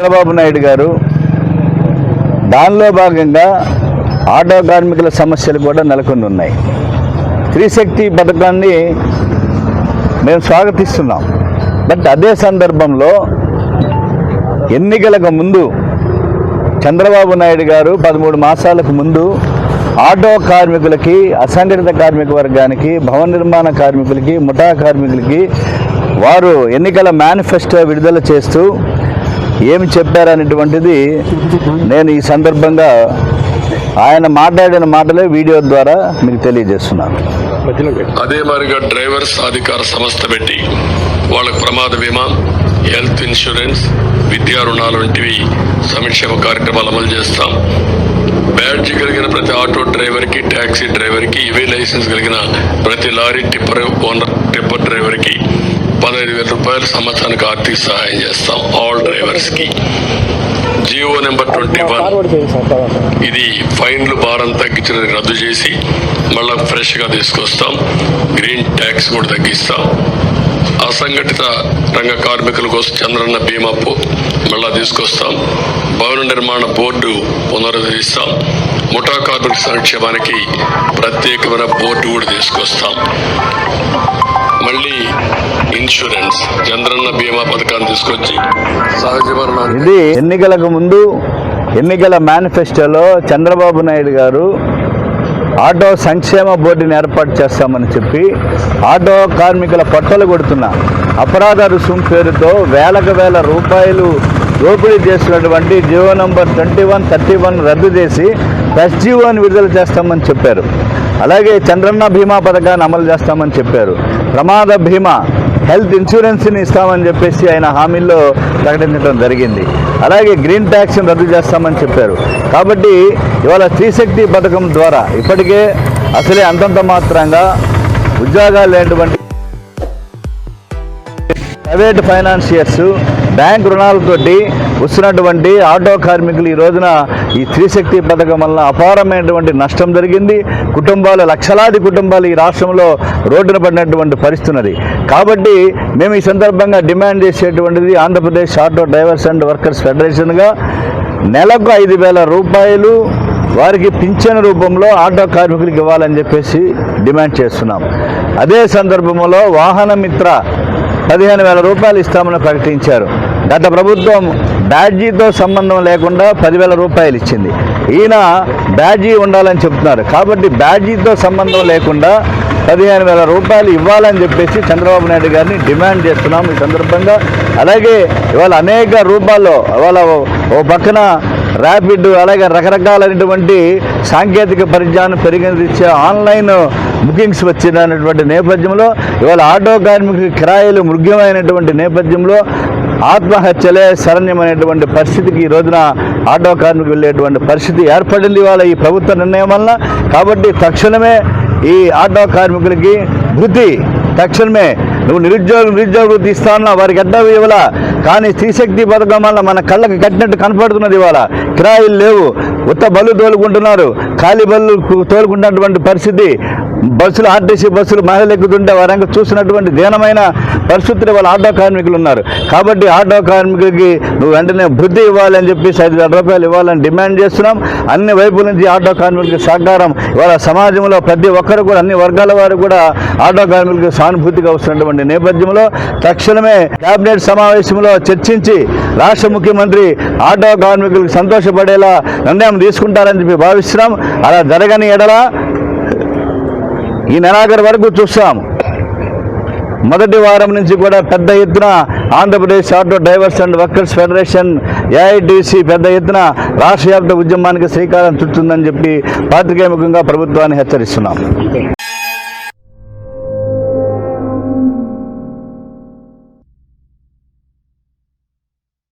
చంద్రబాబు నాయుడు గారు దానిలో భాగంగా ఆటో కార్మికుల సమస్యలు కూడా నెలకొని ఉన్నాయి త్రిశక్తి పథకాన్ని మేము స్వాగతిస్తున్నాం. బట్ అదే సందర్భంలో ఎన్నికలకు ముందు చంద్రబాబు నాయుడు గారు పదమూడు మాసాలకు ముందు ఆటో కార్మికులకి అసంఘటిత కార్మిక వర్గానికి భవన నిర్మాణ కార్మికులకి ముఠా కార్మికులకి వారు ఎన్నికల మేనిఫెస్టో విడుదల చేస్తూ ఏమి చెప్పారనేటువంటిది నేను ఈ సందర్భంగా ఆయన మాట్లాడిన మాటలే వీడియో ద్వారా మీకు తెలియజేస్తున్నాను. అదే మాదిరిగా డ్రైవర్స్ అధికార సంస్థ పెట్టి వాళ్ళకు ప్రమాద బీమా హెల్త్ ఇన్సూరెన్స్ విద్యా రుణాలు వంటివి సంక్షేమ కార్యక్రమాలు అమలు చేస్తాం. బ్యాడ్జి కలిగిన ప్రతి ఆటో డ్రైవర్కి ట్యాక్సీ డ్రైవర్కి ఇవే లైసెన్స్ కలిగిన ప్రతి లారీ టిప్పర్ ఓనర్ టిప్పర్ డ్రైవర్కి పదహైదు వేల రూపాయలు సంవత్సరానికి ఆర్థిక సహాయం చేస్తాం. ఆల్ డ్రైవర్స్కి జియో నెంబర్ ట్వంటీ వన్ ఇది ఫైన్లు భారం తగ్గించినది రద్దు చేసి మళ్ళా ఫ్రెష్గా తీసుకొస్తాం. గ్రీన్ ట్యాక్స్ కూడా తగ్గిస్తాం. అసంఘటిత రంగ కార్మికుల కోసం చంద్రన్న బీమాపు మళ్ళా తీసుకొస్తాం. భవన నిర్మాణ బోర్డు పునరుద్ధరిస్తాం. ముఠా కార్మిక సంక్షేమానికి ప్రత్యేకమైన బోర్డు కూడా తీసుకొస్తాం. మళ్ళీ ఇన్సూరెన్స్ చంద్రన్న బీమా పథకాన్ని తీసుకొచ్చి సహజ ఇది ఎన్నికలకు ముందు ఎన్నికల మేనిఫెస్టోలో చంద్రబాబు నాయుడు గారు ఆటో సంక్షేమ బోర్డుని ఏర్పాటు చేస్తామని చెప్పి ఆటో కార్మికుల పొట్టలు కొడుతున్న అపరాధ రుసుం పేరుతో వేలకు వేల రూపాయలు దోపిడీ చేసినటువంటి Jio number twenty one thirty one రద్దు చేసి ప్లస్ జీవోని విడుదల చేస్తామని చెప్పారు. అలాగే చంద్రన్న బీమా పథకాన్ని అమలు చేస్తామని చెప్పారు. ప్రమాద బీమా హెల్త్ ఇన్సూరెన్స్ని ఇస్తామని చెప్పేసి ఆయన హామీల్లో ప్రకటించడం జరిగింది. అలాగే గ్రీన్ ట్యాక్స్ని రద్దు చేస్తామని చెప్పారు. కాబట్టి ఇవాళ స్త్రీశక్తి పథకం ద్వారా ఇప్పటికే అసలే అంతంత మాత్రంగా ఉద్యోగాలు లేనటువంటి ప్రైవేట్ ఫైనాన్షియర్స్ బ్యాంక్ రుణాలతోటి వస్తున్నటువంటి ఆటో కార్మికులు ఈ రోజున ఈ స్త్రీశక్తి పథకం వలన అపారమైనటువంటి నష్టం జరిగింది. కుటుంబాలు లక్షలాది కుటుంబాలు ఈ రాష్ట్రంలో రోడ్డున పడినటువంటి పరిస్థితున్నది కాబట్టి మేము ఈ సందర్భంగా డిమాండ్ చేసేటువంటిది Andhra Pradesh auto drivers and workers ఫెడరేషన్గా నెలకు ఐదు వేల రూపాయలు వారికి పింఛన్ రూపంలో ఆటో కార్మికులకు ఇవ్వాలని చెప్పేసి డిమాండ్ చేస్తున్నాం. అదే సందర్భంలో వాహన మిత్ర పదిహేను వేల రూపాయలు ఇస్తామని ప్రకటించారు. గత ప్రభుత్వం బ్యాడ్జీతో సంబంధం లేకుండా పదివేల రూపాయలు ఇచ్చింది. ఈయన బ్యాడ్జీ ఉండాలని చెప్తున్నారు. కాబట్టి బ్యాడ్జీతో సంబంధం లేకుండా పదిహేను వేల రూపాయలు ఇవ్వాలని చెప్పేసి చంద్రబాబు నాయుడు గారిని డిమాండ్ చేస్తున్నాం ఈ సందర్భంగా. అలాగే ఇవాళ అనేక రూపాల్లో ఇవాళ ఓ- పక్కన ర్యాపిడ్ అలాగే రకరకాలైనటువంటి సాంకేతిక పరిజ్ఞానం పరిగణించే ఆన్లైన్ బుకింగ్స్ వచ్చినటువంటి నేపథ్యంలో ఇవాళ ఆటో కార్మికుల కిరాయిలు మృగ్యమైనటువంటి నేపథ్యంలో ఆత్మహత్యలే శరణ్యమైనటువంటి పరిస్థితికి ఈ రోజున ఆటో కార్మికులు వెళ్ళేటువంటి పరిస్థితి ఏర్పడింది వాళ్ళ ఈ ప్రభుత్వ నిర్ణయం వలన. కాబట్టి తక్షణమే ఈ ఆటో కార్మికులకి వృత్తి తక్షణమే నువ్వు నిరుద్యోగ నిరుద్యోగ వృత్తి ఇస్తానన్నా వారికి ఎడ్డా ఇవ్వాల. కానీ స్త్రీశక్తి పథకం వల్ల మన కళ్ళకి కట్టినట్టు కనపడుతున్నది ఇవాళ. కిరాయిలు లేవు. ఉత్త బళ్ళు తోలుకుంటున్నారు. ఖాళీ బళ్ళు తోలుకుంటున్నటువంటి పరిస్థితి. బస్సులు ఆర్టీసీ బస్సులు మహిళలు ఎక్కుతుంటే వారంగా చూసినటువంటి దీనమైన పరిస్థితులు వాళ్ళ ఆటో కార్మికులు ఉన్నారు. కాబట్టి ఆటో కార్మికులకి నువ్వు వెంటనే వృద్ధి ఇవ్వాలని చెప్పేసి ఐదు వేల రూపాయలు ఇవ్వాలని డిమాండ్ చేస్తున్నాం. అన్ని వైపుల నుంచి ఆటో కార్మికులకి సహకారం ఇవాళ సమాజంలో ప్రతి ఒక్కరు కూడా అన్ని వర్గాల వారు కూడా ఆటో కార్మికులకు సానుభూతిగా వస్తున్నటువంటి నేపథ్యంలో తక్షణమే కేబినెట్ సమావేశంలో చర్చించి రాష్ట్ర ముఖ్యమంత్రి ఆటో కార్మికులకు సంతోషపడేలా నిర్ణయం తీసుకుంటారని చెప్పి భావిస్తున్నాం. అలా జరగని ఎడల ఈ నెలాఖరు వరకు చూస్తాం. మొదటి వారం నుంచి కూడా పెద్ద ఎత్తున Andhra Pradesh auto drivers and workers federation AITC పెద్ద ఎత్తున రాష్ట్ర వ్యాప్త ఉద్యమానికి శ్రీకారం చుట్టుందని చెప్పి పాత్రికేయముఖంగా ప్రభుత్వాన్ని హెచ్చరిస్తున్నాం.